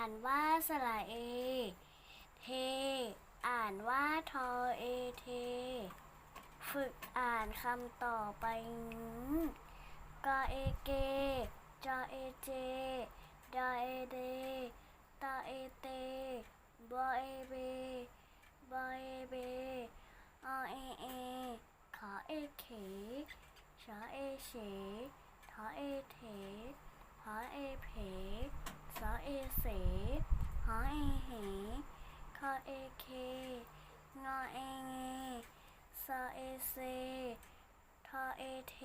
านว่าสระเอ เท อ่านว่าทอเอเท ฝึกอ่านคำต่อไปนี้กอเอเก จอเอเจ ดอเอเดตอเอเตบอเอเบบอเอเบอเอเอ ขอเอเข ชอเอเฉทอเอเถ หอเอเพสอเอเสหอเอเหคอเอเคงอเอเงซอเอเซทอเอเท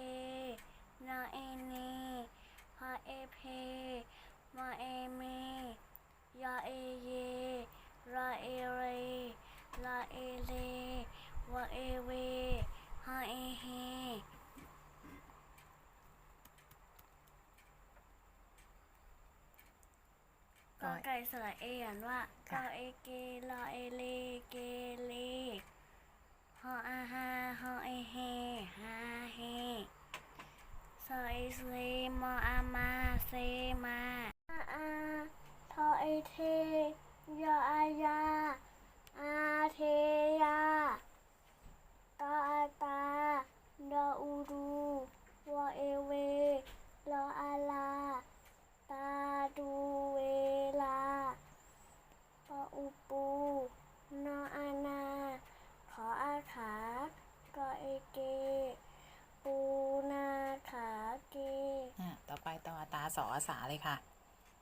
นอเอเนพอเอเพมอเอเมยอเอเยรอเอเรลาเอเลวอเอเวฮอเอเฮ กอไก่สระเออ่านว่ากค่ะอเอเกลอเอเลเกเลฮออาฮาฮอเอเฮฮาเฮซอเอเซมออามาเซมาอาอาทอเอเทยออายาอาเทยาตออาตาดออูดูวอเอเวลออาลา ตาดูเวลาปออุปู นออานา ขออาขากอเอเก ปูนาขาเก อะต่อไปต่อตา สออาสาเลยค่ะ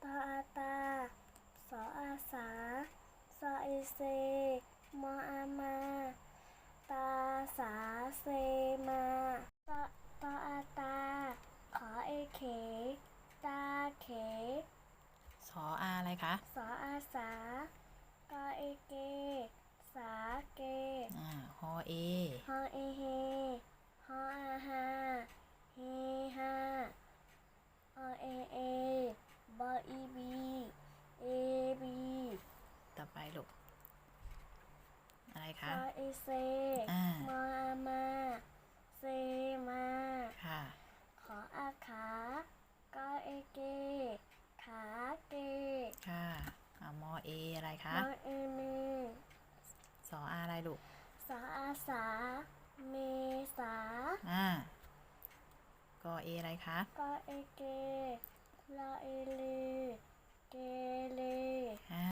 ตาอาตา สออาสาสอเอเซมออามา ตาสาเซมาตอตออาตา ขอเอเข ตาเข สออาอะไรคะ สออาสากอเอเก สาเกอ่าฮอเอ ฮอเอเฮ ฮออาฮาเฮฮาออเอเอบออีบีเอบี ต่อไปลูก อะไร ซ คะ อ เอเซอ่า มออามา เซมา ค่ะ ขออาขากอเอเก ขาเกค่ะอ่ามอเออะไรคะมอเอเม สออาอะไรลูก สาอาสา เมษา อ่ากอเออะไรคะกอเอเกลอเอเล เกเล